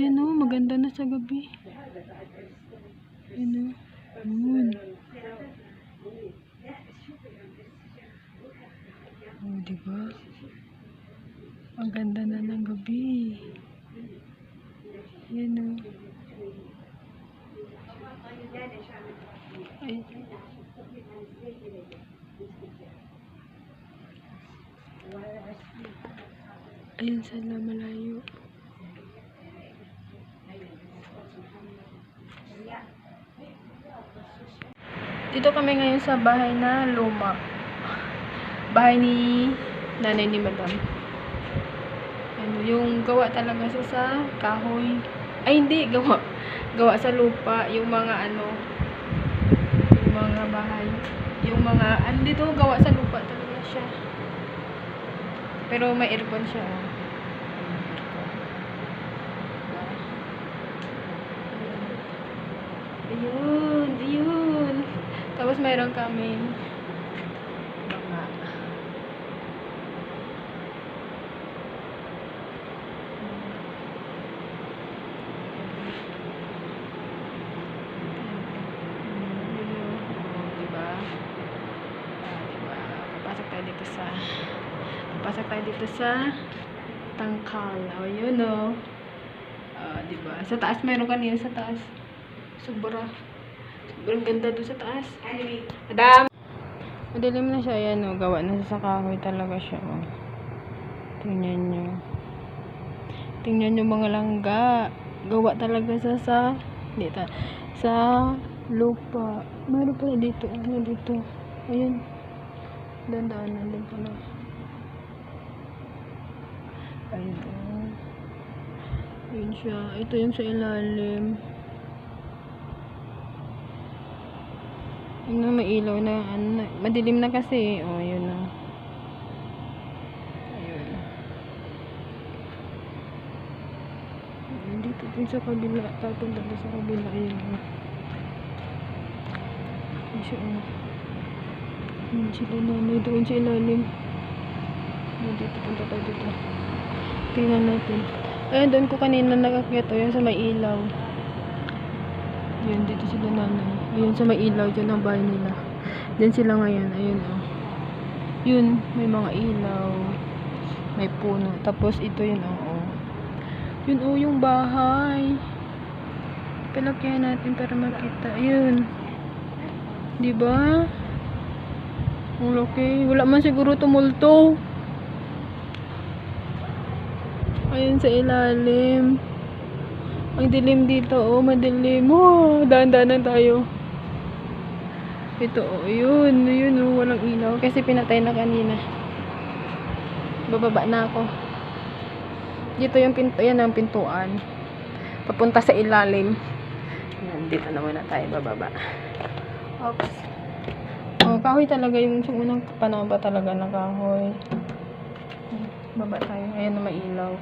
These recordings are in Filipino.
Yan o, maganda na sa gabi. Yan o. Yun. Oh, diba? Ang na ng gabi. Yan o. Ay. Ayun sila malayo. Dito kami ngayon sa bahay na luma. Bahay ni nanay ni madam. Ano, yung gawa talaga siya sa kahoy. Ay, hindi, gawa. Gawa sa lupa. Yung mga ano, yung mga bahay. Yung mga, ano dito, gawa sa lupa talaga siya. Pero may aircon siya. Ayun, ayun. Tapos mayroon kaming mga diba? Ah, dito sa papasok tayo dito sa tangkal. O, yun o. Ah, diba? Sa taas meron kanina sa taas. Sobra. Sobrang ganda doon sa taas. Madam! Madilim na siya. Ayan o. Gawa na sa kahoy talaga siya o. Tingnan nyo. Tingnan nyo mga langga. Gawa talaga siya sa dito. Sa lupa. Meron pala dito. Ano dito? Ayun. Dandaanan din pala. Ayun o. Ayun siya. Ito yung sa ilalim. Yung na may ilaw na, ano, na- madilim na kasi. O, oh, yun na. Ayun. Ayun, Dito din sa kabila. Dito sa kabila. Ayun. oh. Ayun siya. Oh. Ayun sila nanay. Doon sa ilalim. Ayun, dito. Punta tayo dito. Tingnan natin. Ayun, doon ko kanina nakakyat. O, yun sa may ilaw. Yun, dito sila nanay. Ayun, sa may ilaw, dyan ang bahay nila. Diyan sila ngayon, ayun oh. Yun, may mga ilaw. May puno. Tapos ito yun, oo. Oh, Yun, oh, yung bahay. Palakyan natin para makita. Ayun. Di ba? Ang laki. Wala man siguro tumulto. Ayun sa ilalim. Ang dilim dito, oh, madilim. Oh, dahan-dahanan tayo. Ito, oh, yun, yun, oh, walang ilaw. Kasi pinatay na kanina. Bababa na ako. Dito yung pinto, yan ang pintuan. Papunta sa ilalim. Yan, dito na muna tayo bababa. Oops. Oh, kahoy talaga yung sa unang panahon pa talaga na kahoy. Baba tayo. Ayan na may ilaw.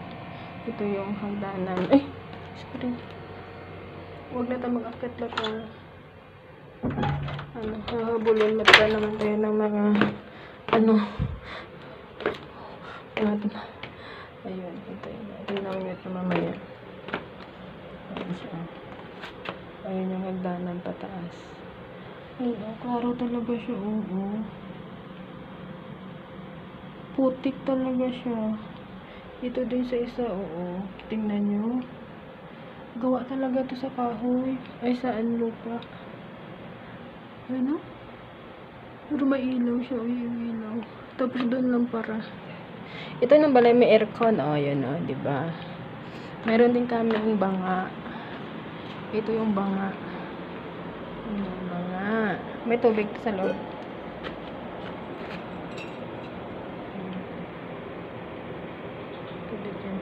Ito yung hagdanan. Ay! Sorry. Huwag na tayo mag-akit ito? Ano, hahabulin mata naman tayo ng mga ano natin. Ayun, yun. Ito yung namin ito mamaya. Ayun siya. Ayun yung hagdanan pataas. Ayun, oh, klaro talaga siya. Oo. Putik talaga siya. Ito din sa isa, oo. Tingnan nyo. Gawa talaga to sa kahoy. Ay, saan lupa. Ano? Pero may ilaw siya. Uy, ilaw. Tapos doon lang para. Ito nang balay may aircon. Oh, yun oh, di ba? Meron din kami yung banga. Ito yung banga. Yun yung banga. May tubig sa loob. Tubig yan.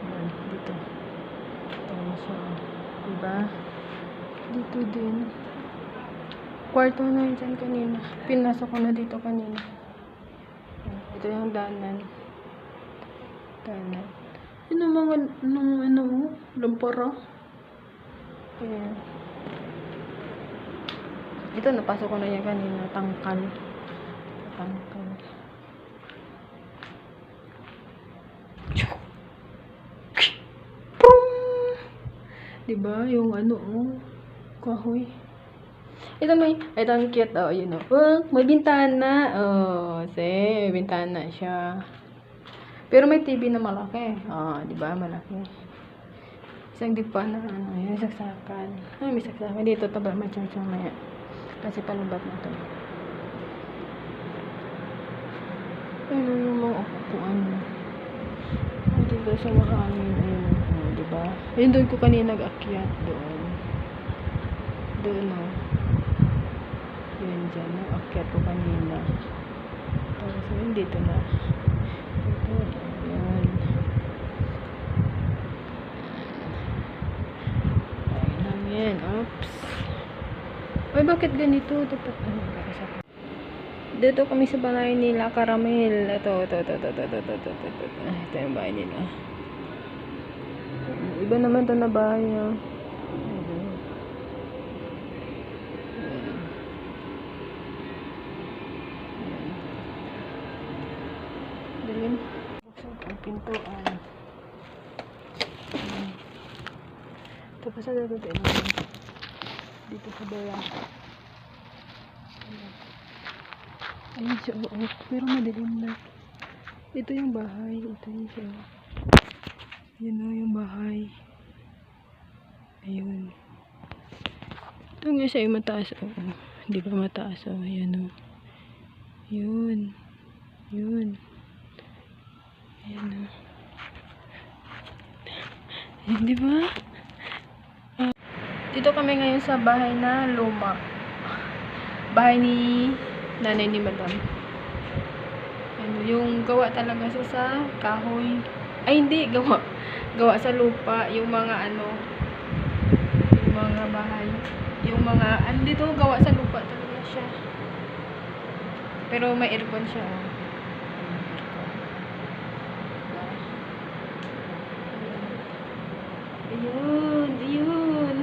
Ayan, dito. Ayan siya. Diba? dito din. Kwarto na yun dyan kanina. Pinasok ko na dito kanina. Ito yung danan danan yun ang mga nung ano lumporo ayan. Ito napasok ko na yan kanina. Tangkal. Tangkal. Diba? Yung ano, oh. Kahoy. Ito may, ito ang cute, oh, yun, oh. Oh, may bintana. Oh, see, may bintana siya. Pero may TV na malaki. Ah, di ba? Malaki. Isang di pa na, ano, yung saksakan. Ay, may saksakan. Dito, taba, machang-chang maya. Kasi palubat na to. Ano yung mga upuan mo? Oh, dito sa mahangin. Ayun, oh, di ba? Ayun, doon ko kanina nag-akyat doon. Doon, oh. Yun dyan, oh. Akyat ko kanina. Tapos, yun, dito na. Dito, ayan. Ayun lang yan. Oops. Ay, bakit ganito? Dapat, ano, kakasap. Dito kami sa bahay nila, Caramel. Ito, ito, ito, ito, ito, ito, ito, ito, ito, ito. Ito yung bahay nila. Iba naman to na bahay, ah. Ayan. Ayan. Ayan. Dilim. Buksan ang pintuan. Ayan. Tapos sa dito din. Dito sa. Ayan. Ayun siya, oo. Pero madilim na. Ito yung bahay. Ito yung siya. Yun o, yung bahay. Ayun. Ito nga siya yung mataas. Oo. Di ba mataas? O, ayan o. Yun. Yun. Ayan o. Ayan, di ba? Dito kami ngayon sa bahay na luma. Bahay ni nanay ni madam. Ano, yung gawa talaga siya sa kahoy. Ay, hindi. Gawa. Gawa sa lupa. Yung mga ano, yung mga bahay. Yung mga, ano dito, gawa sa lupa talaga siya. Pero may aircon siya. Oh. Ayun, ayun.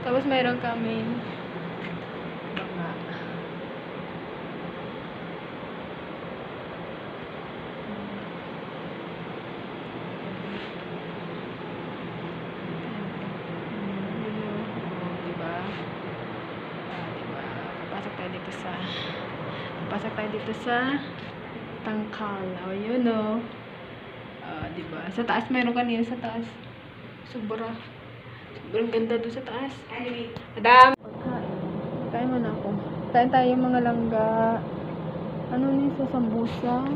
Tapos mayroon kaming mga diba? Diba? Dito sa papasok tayo dito sa tangkal. O, yun o. Ah, diba? Sa taas, meron kanina sa taas. Sobra. Sobrang ganda doon sa taas. Pagkain. Kain mo na ako. Kain tayo mga langga. Ano ni sa sambusa?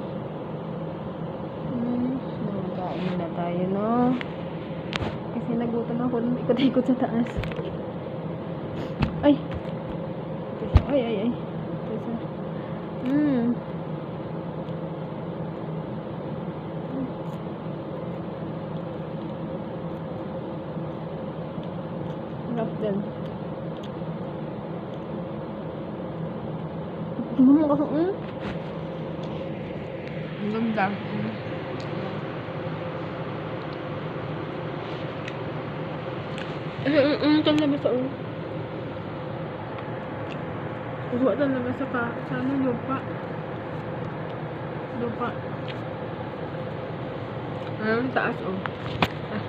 Hmm. Kain muna tayo, no? Kasi nagutom ako ikot-ikot sa taas. Eh, eh, eh, ang ganda. Ano itong labas ako? Huwag itong labas sa pa. Sana ano, lupa. Lupa. Ayun, taas oh. Ah.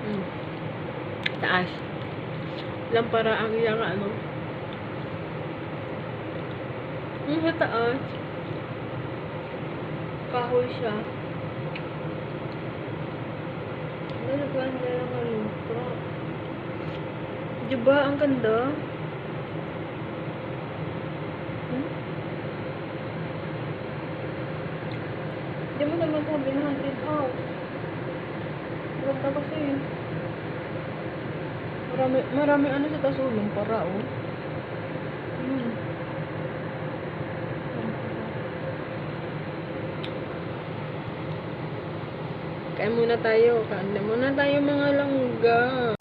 Hmm. Taas. Lang para ang iyang ano. Yung sa taas. Kahoy siya. Nalagyan na lang ang lupa. Diba? Ang ganda. Hmm? Di mo naman sabi na haunted house. Ganda kasi. Marami, marami ano sa tasulong para oh. Kain muna tayo. Kain muna tayo mga langga.